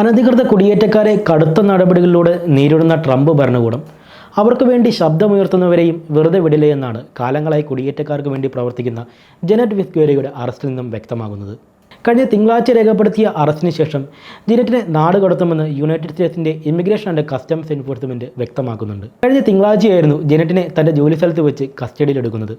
അനധികൃത കുടിയേറ്റക്കാരെ കടുത്ത നടപടികളിലൂടെ നേരിടുന്ന ട്രംപ് ഭരണകൂടം. അവർക്ക് വേണ്ടി ശബ്ദമുയർത്തുന്നവരെയും വെറുതെ വിടില്ല എന്നാണ് കാലങ്ങളായി കുടിയേറ്റക്കാർക്ക് വേണ്ടി പ്രവർത്തിക്കുന്ന ജനറ്റ് വിസ്ക്വേരയുടെ അറസ്റ്റിൽ നിന്നും വ്യക്തമാകുന്നത്. കഴിഞ്ഞ തിങ്കളാഴ്ച രേഖപ്പെടുത്തിയ അറസ്റ്റിന് ശേഷം ജനറ്റിനെ നാട് കടത്തുമെന്ന് യുണൈറ്റഡ് സ്റ്റേറ്റ്സിന്റെ ഇമിഗ്രേഷൻ ആൻഡ് കസ്റ്റംസ് എൻഫോഴ്സ്മെന്റ് വ്യക്തമാക്കുന്നുണ്ട്. കഴിഞ്ഞ തിങ്കളാഴ്ചയായിരുന്നു ജനറ്റിനെ തന്റെ ജോലി സ്ഥലത്ത് വെച്ച് കസ്റ്റഡിയിലെടുക്കുന്നത്.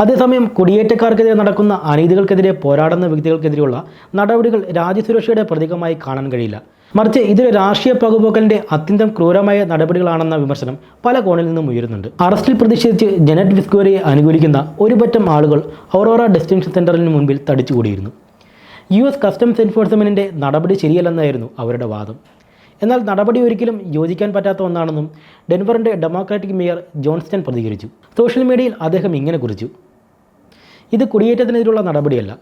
അതേസമയം കുടിയേറ്റക്കാർക്കെതിരെ നടക്കുന്ന അനീതികൾക്കെതിരെ പോരാടുന്ന വ്യക്തികൾക്കെതിരെയുള്ള നടപടികൾ രാജ്യസുരക്ഷയുടെ പ്രതീകമായി കാണാൻ കഴിയില്ല. മറിച്ച് ഇതൊരു രാഷ്ട്രീയ പകുപോക്കലിന്റെ അത്യന്തം ക്രൂരമായ നടപടികളാണെന്ന വിമർശനം പല കോണിൽ നിന്നും ഉയരുന്നുണ്ട്. അറസ്റ്റിൽ പ്രതിഷേധിച്ച് ജനറ്റ് വിസ്കോരയെ അനുകൂലിക്കുന്ന ഒരുപറ്റം ആളുകൾ ഔറോറ ഡെസ്റ്റിനേഷൻ സെന്ററിന് മുൻപിൽ തടിച്ചുകൂടിയിരുന്നു. യു എസ് കസ്റ്റംസ് എൻഫോഴ്സ്മെന്റിന്റെ നടപടി ശരിയല്ലെന്നായിരുന്നു അവരുടെ വാദം. എന്നാൽ നടപടി ഒരിക്കലും യോജിക്കാൻ പറ്റാത്ത ഒന്നാണെന്നും ഡെൻവറിന്റെ ഡെമോക്രാറ്റിക് മേയർ ജോൺസ്റ്റൺ പ്രതികരിച്ചു. സോഷ്യൽ മീഡിയയിൽ അദ്ദേഹം ഇങ്ങനെ കുറിച്ചു. ഇത് കുടിയേറ്റത്തിനെതിരുള്ള നടപടിയല്ല.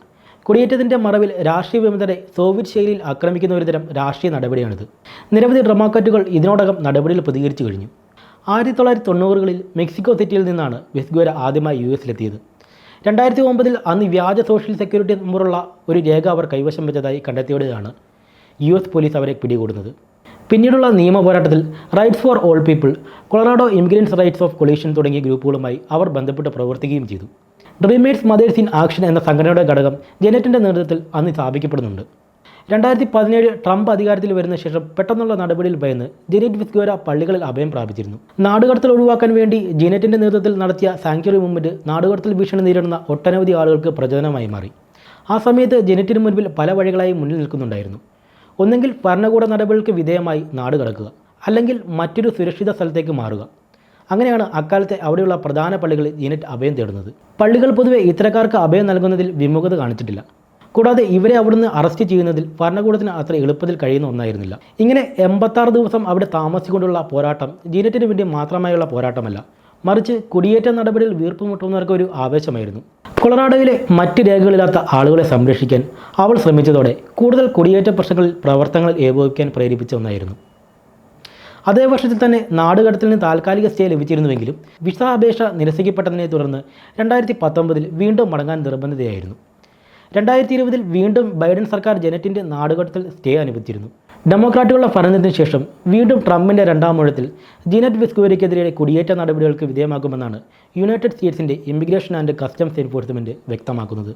കുടിയേറ്റത്തിന്റെ മറവിൽ രാഷ്ട്രീയ വിമതരെ സോവിയറ്റ് ശൈലിയിൽ ആക്രമിക്കുന്ന ഒരു തരം രാഷ്ട്രീയ നടപടിയാണിത്. നിരവധി ഡെമോക്രാറ്റുകൾ ഇതിനോടകം നടപടിയിൽ പ്രതികരിച്ചു കഴിഞ്ഞു. ആയിരത്തി തൊള്ളായിരത്തി തൊണ്ണൂറുകളിൽ മെക്സിക്കോ സിറ്റിയിൽ നിന്നാണ് വെസ്ഗ്വേര ആദ്യമായി യു എസിലെത്തിയത് രണ്ടായിരത്തി ഒമ്പതിൽ അന്ന് വ്യാജ സോഷ്യൽ സെക്യൂരിറ്റി നമ്പറുള്ള ഒരു രേഖ അവർ കൈവശം വെച്ചതായി കണ്ടെത്തിയോടെയാണ് യു എസ് പോലീസ് അവരെ പിടികൂടുന്നത്. പിന്നീടുള്ള നിയമ പോരാട്ടത്തിൽ rights for all people Colorado immigrants rights of coalition തുടങ്ങിയ ഗ്രൂപ്പുകളുമായി അവർ ബന്ധപ്പെട്ട് പ്രവർത്തിക്കുകയും ചെയ്തു. ഡ്രീമേഴ്സ് മദേഴ്സ് ഇൻ ആക്ഷൻ എന്ന സംഘടനയുടെ ഘടകം ജനറ്റിന്റെ നേതൃത്വത്തിൽ അന്ന് സ്ഥാപിക്കപ്പെടുന്നുണ്ട്. രണ്ടായിരത്തി പതിനേഴ് ട്രംപ് അധികാരത്തിൽ വരുന്ന ശേഷം പെട്ടെന്നുള്ള നടപടിയിൽ ഭയന്ന് ജെനറ്റ് വിസ്ഗോര പള്ളികളിൽ അഭയം പ്രാപിച്ചിരുന്നു. നാടുകടത്തൽ ഒഴിവാക്കാൻ വേണ്ടി ജെനറ്റിന്റെ നേതൃത്വത്തിൽ നടത്തിയ സാങ്ക്ച്വറി മൂവ്മെന്റ് നാടുകടത്തൽ ഭീഷണി നേരിടുന്ന ഒട്ടനവധി ആളുകൾക്ക് പ്രചോദനമായി മാറി. ആ സമയത്ത് ജെനറ്റിന് മുൻപിൽ പല വഴികളായി മുന്നിൽ നിൽക്കുന്നുണ്ടായിരുന്നു. ഒന്നെങ്കിൽ ഭരണകൂട നടപടികൾക്ക് വിധേയമായി നാട് കടക്കുക അല്ലെങ്കിൽ മറ്റൊരു സുരക്ഷിത സ്ഥലത്തേക്ക് മാറുക. അങ്ങനെയാണ് അക്കാലത്തെ അവിടെയുള്ള പ്രധാന പള്ളികളിൽ യൂണിറ്റ് അഭയം തേടുന്നത്. പള്ളികൾ പൊതുവെ ഇത്തരക്കാർക്ക് അഭയം നൽകുന്നതിൽ വിമുഖത കാണിച്ചിട്ടില്ല. കൂടാതെ ഇവരെ അവിടുന്ന് അറസ്റ്റ് ചെയ്യുന്നതിൽ ഭരണകൂടത്തിന് അത്ര എളുപ്പത്തിൽ കഴിയുന്ന ഒന്നായിരുന്നില്ല. ഇങ്ങനെ എൺപത്താറ് ദിവസം അവിടെ താമസിച്ചുകൊണ്ടുള്ള പോരാട്ടം ജീനറ്റിന് വേണ്ടി മാത്രമായുള്ള പോരാട്ടമല്ല. മറിച്ച് കുടിയേറ്റ നടപടിയിൽ വീർപ്പുമുട്ടുന്നവർക്ക് ഒരു ആവേശമായിരുന്നു. കൊളറാഡോയിലെ മറ്റ് രേഖകളില്ലാത്ത ആളുകളെ സംരക്ഷിക്കാൻ അവൾ ശ്രമിച്ചതോടെ കൂടുതൽ കുടിയേറ്റ പ്രശ്നങ്ങളിൽ പ്രവർത്തനങ്ങൾ ഏകോപിക്കാൻ പ്രേരിപ്പിച്ച ഒന്നായിരുന്നു. അതേ വർഷത്തിൽ തന്നെ നാടുകടത്തിൽ നിന്ന് താൽക്കാലിക സ്റ്റേ ലഭിച്ചിരുന്നുവെങ്കിലും വിസ അപേക്ഷ നിരസിക്കപ്പെട്ടതിനെ തുടർന്ന് രണ്ടായിരത്തി പത്തൊമ്പതിൽ വീണ്ടും മടങ്ങാൻ നിർബന്ധിതയായിരുന്നു. രണ്ടായിരത്തി ഇരുപതിൽ വീണ്ടും ബൈഡൻ സർക്കാർ ജനറ്റിന്റെ നാടുകടത്തിൽ സ്റ്റേ അനുവദിച്ചിരുന്നു. ഡെമോക്രാറ്റുകളുടെ ഭരണത്തിന് ശേഷം വീണ്ടും ട്രംപിന്റെ രണ്ടാം ഊഴത്തിൽ ജീനറ്റ് വിസ്കുവരിക്കെതിരെ കുടിയേറ്റ നടപടികൾക്ക് വിധേയമാകുമെന്നാണ് യുണൈറ്റഡ് സ്റ്റേറ്റ്സിന്റെ ഇമിഗ്രേഷൻ ആൻഡ് കസ്റ്റംസ് എൻഫോഴ്സ്മെന്റ് വ്യക്തമാക്കുന്നത്.